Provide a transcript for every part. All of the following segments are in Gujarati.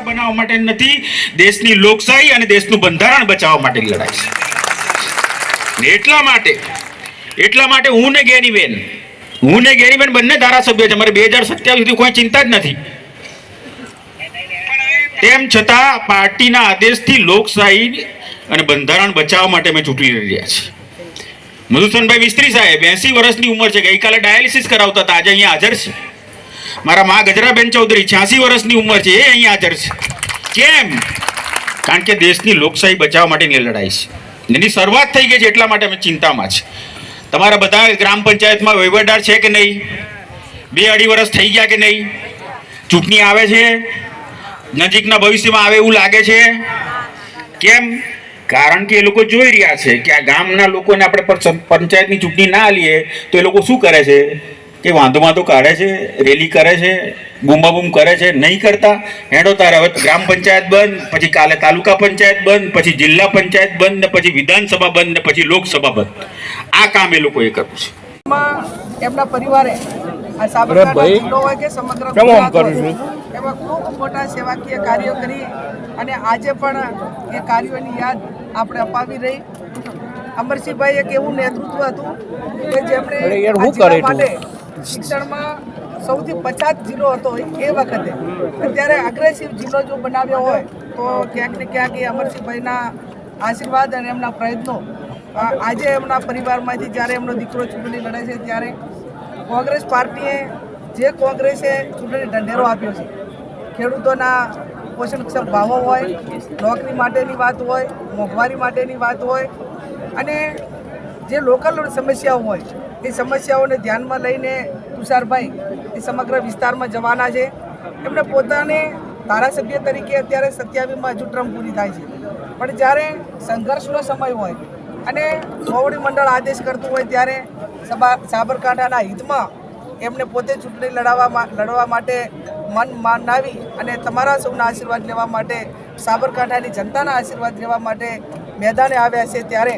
સરકાર બનાવવા માટે નથી, દેશની લોકશાહી અને દેશનું બંધારણ બચાવવા માટે લડાઈ છે. એટલા માટે એટલા માટે હું ને ગેનીબેન હું ને ગેનીબેન બંને ધારાસભ્ય છે. અમારે બે હજાર સત્યાવીસ સુધી કોઈ ચિંતા જ નથી. તેમ છતાં પાર્ટીના આદેશથી લોકશાહી અને બંધારણ બચાવવા માટે અમે ચૂંટણી લડી રહ્યા છીએ. મધુસનભાઈ મિસ્ત્રી સાહેબ, એસી વર્ષની ઉંમર છે. ગઈકાલે ડાયાલિસિસ કરાવતા હતા. આજે અહીંયા હાજર છે. મારા મા ગજરાબેન ચૌધરી છ્યાસી વર્ષની ઉંમર છે, એ અહીંયા હાજર છે. કેમ? કારણ કે દેશની લોકશાહી બચાવવા માટેની લડાઈ છે. એની શરૂઆત થઈ ગઈ છે એટલા માટે અમે ચિંતામાં છે. તમારા બધા ગ્રામ પંચાયતમાં વહીવટદાર છે કે નહીં? બે અઢી વર્ષ થઈ ગયા કે નહીં? ચૂંટણી આવે છે? નજીકના ભવિષ્યમાં આવે એવું લાગે છે? કેમ? કારણ કે એ લોકો જોઈ રહ્યા છે કે આ ગામના લોકોને આપણે પંચાયતની ચૂંટણી ના લઈએ તો એ લોકો શું કરે છે? કે વાંધો વાંધો કાઢે છે રેલી કરે છે બૂમાબૂમ કરે છે નહીં કરતા હેડો તારે હવે ગ્રામ પંચાયત બંધ પછી કાલે તાલુકા પંચાયત બંધ પછી જિલ્લા પંચાયત બંધ ને પછી વિધાનસભા બંધ ને પછી લોકસભા બંધ. આ કામ એ લોકોએ કરવું છે. એમના પરિવારે આ સાબરકાંઠા જિલ્લો હોય કે સમગ્ર ગુજરાત હોય, એમાં ખૂબ મોટા સેવાકીય કાર્યો કરી અને આજે પણ એ કાર્યોની યાદ આપણે અપાવી રહી. અમરસિંહભાઈ એક એવું નેતૃત્વ હતું કે જેમણે માટે શિક્ષણમાં સૌથી પછાત જિલ્લો હતો એ વખતે. અત્યારે અગ્રેસિવ જિલ્લો જો બનાવ્યો હોય, તો ક્યાંક ને ક્યાંક એ અમરસિંહભાઈના આશીર્વાદ અને એમના પ્રયત્નો આજે એમના પરિવારમાંથી જ્યારે એમનો દીકરો ચૂંટણી લડે છે, ત્યારે કોંગ્રેસ પાર્ટીએ જે કોંગ્રેસે ચૂંટણી ઢંઢેરો આપ્યો છે. ખેડૂતોના પોષણક્ષમ ભાવો હોય, નોકરી માટેની વાત હોય, મોંઘવારી માટેની વાત હોય, અને જે લોકલ સમસ્યાઓ હોય એ સમસ્યાઓને ધ્યાનમાં લઈને તુષારભાઈ એ સમગ્ર વિસ્તારમાં જવાના છે. એમને પોતાને ધારાસભ્ય તરીકે અત્યારે સત્યાવીસમાં હજુ ટ્રમ પૂરી થાય છે. પણ જ્યારે સંઘર્ષનો સમય હોય અને મોવડી મંડળ આદેશ કરતું હોય ત્યારે સભા સાબરકાંઠાના હિતમાં એમને પોતે ચૂંટણી લડાવવા લડવા માટે મન માનાવી અને તમારા સૌના આશીર્વાદ લેવા માટે સાબરકાંઠાની જનતાના આશીર્વાદ લેવા માટે મેદાને આવ્યા છે ત્યારે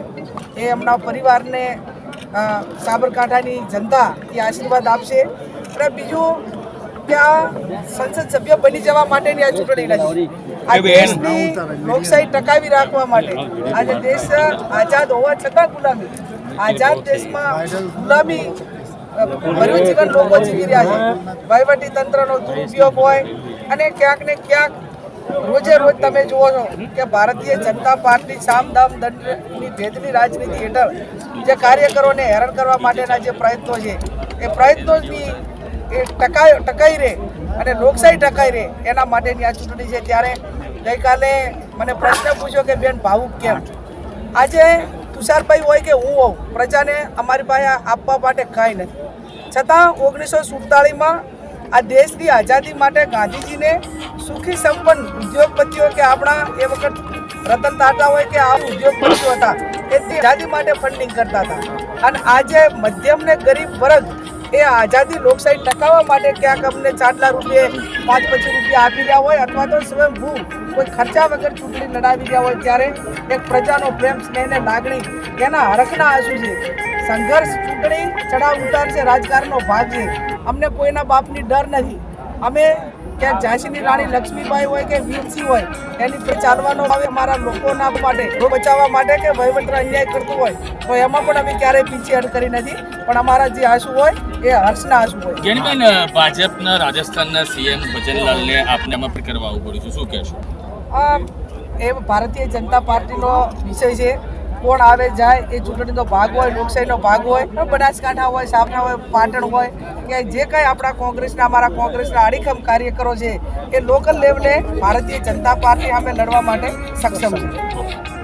એ એમના પરિવારને સાબરકાંઠાની જનતા એ આશીર્વાદ આપશે. અને બીજું કે આ સંસદ સભ્ય બની જવા માટેની આ ચૂંટણી નથી આ દેશની લોકશાહી ટકાવી રાખવા માટે આજે દેશ આઝાદ હોવા છતાં ગુલામી. આઝાદ દેશમાં ગુલામી ભર્યું જીવન લોકો જીવી રહ્યા છે. વહીવટી તંત્રનો દુરુપયોગ હોય અને ક્યાંક ને ક્યાંક રોજે રોજ તમે જુઓ છો કે ભારતીય જનતા પાર્ટી સામ દામ દંડની ભેદની રાજનીતિ હેઠળ જે કાર્યકરોને હેરાન કરવા માટેના જે પ્રયત્નો છે, એ પ્રયત્નોની એ ટકાય ટકાઈ રહે અને લોકશાહી ટકાઈ રહે એના માટેની આ ચૂંટણી છે. ત્યારે ગઈકાલે મને પ્રશ્ન પૂછ્યો કે, બેન, ભાવુક કેમ? આજે તુષારભાઈ હોય કે હું હોઉં, પ્રજાને અમારી પાસે આપવા માટે કાંઈ નથી. છતાં ઓગણીસો સુડતાળીસમાં આ દેશની આઝાદી માટે ગાંધીજીને સુખી સંપન્ન ઉદ્યોગપતિઓ કે આપણા એ વખત રતન ટાટા હોય કે આ ઉદ્યોગપતિઓ હતા એ આઝાદી માટે ફંડિંગ કરતા હતા. અને આજે મધ્યમ ને ગરીબ વર્ગ એ આઝાદી લોકશાહી ટકાવવા માટે ક્યાંક અમને ચાટલા રૂપિયે પાંચ પચીસ રૂપિયા આપી રહ્યા હોય અથવા તો સ્વયંભૂ કોઈ ખર્ચા વગર ચૂંટણી લડાવી રહ્યા હોય ત્યારે એક પ્રજાનો પ્રેમ, સ્નેહ ને લાગણી એના હરખના આંસુ છે. સંઘર્ષ ચૂંટણી ચડાવ ઉતાર છે રાજકારણનો ભાગ છે. અમને કોઈના બાપની ડર નથી. અમે ક્યાંક ઝાંસીની રાણી લક્ષ્મીબાઈ હોય કે વીરસિંહ હોય એની પર ચાલવાનો આવે અમારા લોકોના માટે બચાવવા માટે કે વહીવટ અન્યાય કરતું હોય તો એમાં પણ અમે ક્યારેય પીછેહટ કરી નથી. પણ અમારા જે આંસુ હોય એ હર્ષના આંસુ હોય. જ્ઞાનીબેન ભાજપના રાજસ્થાનના સીએમ ભજનલાલને આપને આમાં કરવા આવવું પડ્યું છે. શું કહેશો? એ ભારતીય જનતા પાર્ટીનો વિષય છે. કોણ આવે, જાય, એ ચૂંટણીનો ભાગ હોય, લોકશાહીનો ભાગ હોય, બનાસકાંઠા હોય સાબરકાંઠા હોય, પાટણ હોય, કે જે કંઈ આપણા કોંગ્રેસના, અમારા કોંગ્રેસના અડીખમ કાર્યકરો છે, એ લોકલ લેવલે ભારતીય જનતા પાર્ટી સામે લડવા માટે સક્ષમ છે.